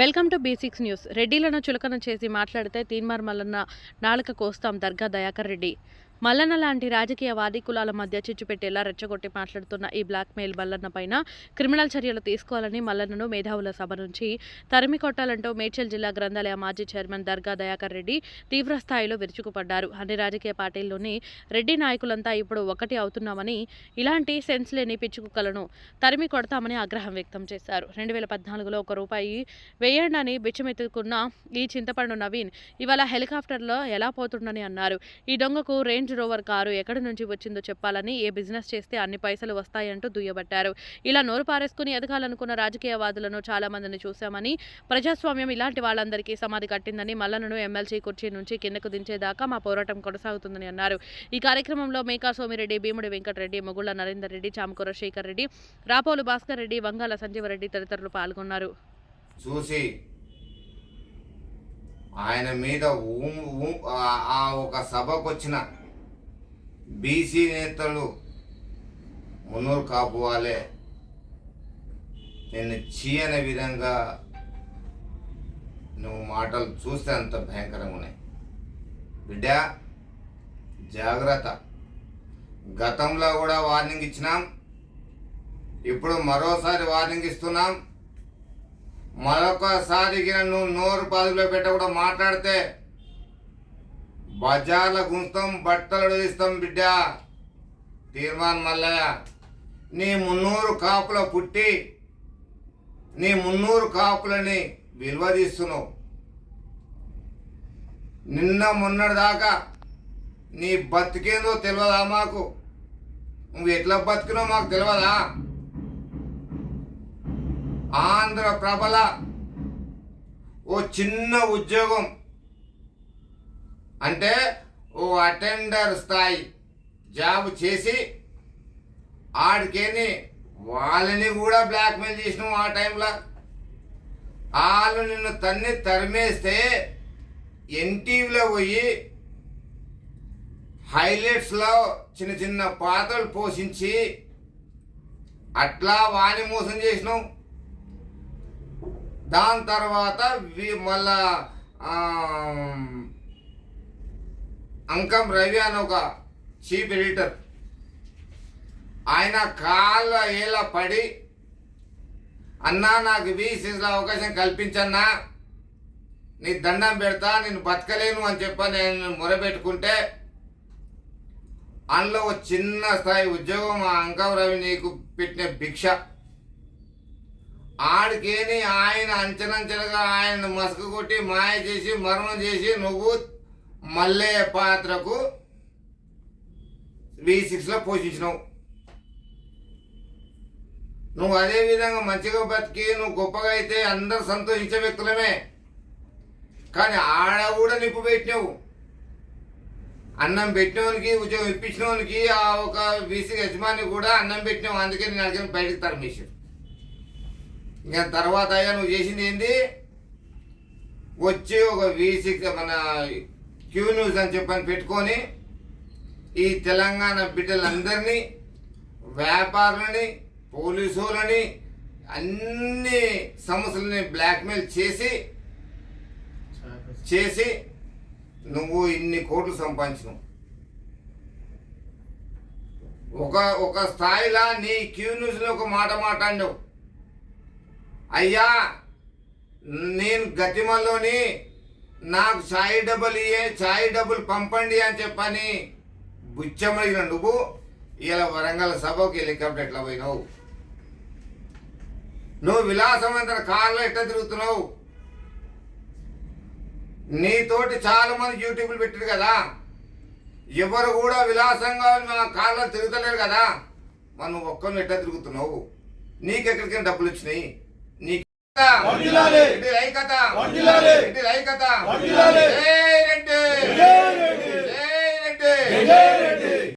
Welcome to basics news. రెడ్డిలను చులకన చేసి మాట్లాడితే తీన్మార్ మల్లన్న నాలుక కోస్తాం దర్గా దయాకర్ రెడ్డి. మల్లన్న లాంటి రాజకీయ వాది కులాల మధ్య చిచ్చు పెట్టేలా రెచ్చగొట్టి మాట్లాడుతున్న ఈ బ్లాక్ మెయిల్ మల్లన్న పైన క్రిమినల్ చర్యలు తీసుకోవాలని మల్లన్నను మేధావుల సభ నుంచి తరిమి కొట్టాలంటూ మేడ్చల్ జిల్లా గ్రంథాలయ మాజీ చైర్మన్ దర్గా దయాకర్ రెడ్డి తీవ్రస్థాయిలో విరుచుకుపడ్డారు. అన్ని రాజకీయ పార్టీల్లోని రెడ్డి నాయకులంతా ఇప్పుడు ఒకటి అవుతున్నామని ఇలాంటి సెన్స్ లేని పిచ్చుకుక్కలను తరిమి కొడతామని ఆగ్రహం వ్యక్తం చేశారు. రెండు వేల పద్నాలుగులో ఒక రూపాయి వేయండి బిచ్చమెత్తుకున్న ఈ చింతపండు నవీన్ ఇవాళ హెలికాప్టర్లో ఎలా పోతుండని అన్నారు. ఈ దొంగకు రేంజ్ రోవర్ కారు ఎక్కడి నుంచి వచ్చిందో చెప్పాలని ఏ బిజినెస్ చేస్తే అన్ని పైసలు వస్తాయంటూ దుయ్యబట్టారు. ఇలా నోరు పారేసుకుని ఎదగాలనుకున్న రాజకీయవాదులను చాలా మందిని చూశామని ప్రజాస్వామ్యం ఇలాంటి వాళ్ళందరికీ సమాధి కట్టిందని మల్లనను ఎమ్మెల్సీ కుర్చీ నుంచి కిందకు దించేదాకా మా పోరాటం కొనసాగుతుందని అన్నారు. ఈ కార్యక్రమంలో మేకా సోమిరెడ్డి భీముడి వెంకటరెడ్డి మొగుళ్ళ నరేందర్ రెడ్డి చామకూర శేఖర్ రెడ్డి రాపోలు భాస్కర్ రెడ్డి వంగాల సంజీవరెడ్డి తదితరులు పాల్గొన్నారు. చూసి ఆయన మీద ఆ ఒక సభకు వచ్చిన బీసీ నేతలు మున్నూరు కాపు వాళ్ళే. నిన్ను చీయని విధంగా నువ్వు మాటలు చూస్తే అంత భయంకరంగా ఉన్నాయి. బిడ్డ జాగ్రత్త. గతంలో కూడా వార్నింగ్ ఇచ్చినాం. ఇప్పుడు మరోసారి వార్నింగ్ ఇస్తున్నాం. మరొకసారి నువ్వు నోరు పదులో కూడా మాట్లాడితే బజార్ల గుంస్తాం బట్టలు తీస్తాం బిడ్డ. తీర్మాన్ మల్లయ్య. నీ మున్నూరు కాపుల పుట్టి నీ మున్నూరు కాపులని విలువ తీస్తున్నావు. నిన్న మొన్నటి దాకా నీ బతికేందో తెలియదా మాకు? నువ్వు ఎట్లా బతికినో మాకు తెలియదా ఆంధ్ర ప్రభల ఓ చిన్న ఉద్యోగం అంటే ఓ అటెండర్ స్థాయి జాబ్ చేసి ఆడికేని వాళ్ళని కూడా బ్లాక్మెయిల్ చేసినాం ఆ టైంలో. వాళ్ళు నిన్ను తన్ని తరిమేస్తే ఎన్టీవీలో పోయి హైలైట్స్లో చిన్న చిన్న పాత్రలు పోషించి అట్లా వాణి మోసం చేసినాం దాని తర్వాత మళ్ళా అంకం రవి అని ఒక చీఫ్ ఎడిటర్. ఆయన కాళ్ళ ఏళ్ళ పడి అన్నా నాకు వీసీస్లో అవకాశం కల్పించన్నా నీ దండం పెడతా నేను బతకలేను అని చెప్పి నేను మొరబెట్టుకుంటే అందులో ఒక చిన్న స్థాయి ఉద్యోగం ఆ అంకం రవి నీకు పెట్టిన భిక్ష. ఆడికేని ఆయన అంచనంచెలుగా ఆయన మసక కొట్టి మాయ చేసి మరణం చేసి నువ్వు మల్లయ్య పాత్రకు వి సిక్స్లో పోషించినావు. నువ్వు అదే విధంగా మంచిగా బతికి నువ్వు గొప్పగా అయితే అందరు సంతోషించే వ్యక్తులమే. కానీ ఆడ కూడా నిప్పు పెట్టినావు. అన్నం పెట్టినవానికి ఉద్యోగం ఇప్పించినవానికి ఆ ఒక బీసీ యజమాని కూడా అన్నం పెట్టినావు. అందుకే నేను అడిగిన బయటకు తరిమేశాడు ఇంకా తర్వాత అయ్యా నువ్వు చేసింది ఏంది? వచ్చి ఒక వీసీ మన క్యూ న్యూస్ అని చెప్పని పెట్టుకొని ఈ తెలంగాణ బిడ్డలందరినీ వ్యాపారులని పోలీసులని అన్ని సమస్యలని బ్లాక్మెయిల్ చేసి చేసి నువ్వు ఇన్ని కోట్లు సంపాదించినావు. ఒక ఒక స్థాయిలో నీ క్యూ న్యూస్లో ఒక మాట మాట్లాడావు అయ్యా నేను గతిమల్లోని నాకు సాయి డబ్బులు ఇయ్యే సాయి డబ్బులు పంపండి అని చెప్పని బుచ్చమడిగిన నువ్వు ఇలా వరంగల్ సభకి హెలికాప్టర్ ఎట్లా పోయినావు? నువ్వు విలాసవంతన కార్లో ఎట్లా తిరుగుతున్నావు? నీతోటి చాలా మంది యూట్యూబ్లు పెట్టారు కదా? ఎవరు కూడా విలాసంగా మా కార్లో తిరుగుతలేరు కదా? మనం ఒక్కరిని ఎట్లా తిరుగుతున్నావు? నీకెక్కడికైనా డబ్బులు వచ్చినాయి? జై రెడ్డి. జై రెడ్డి. జై రెడ్డి.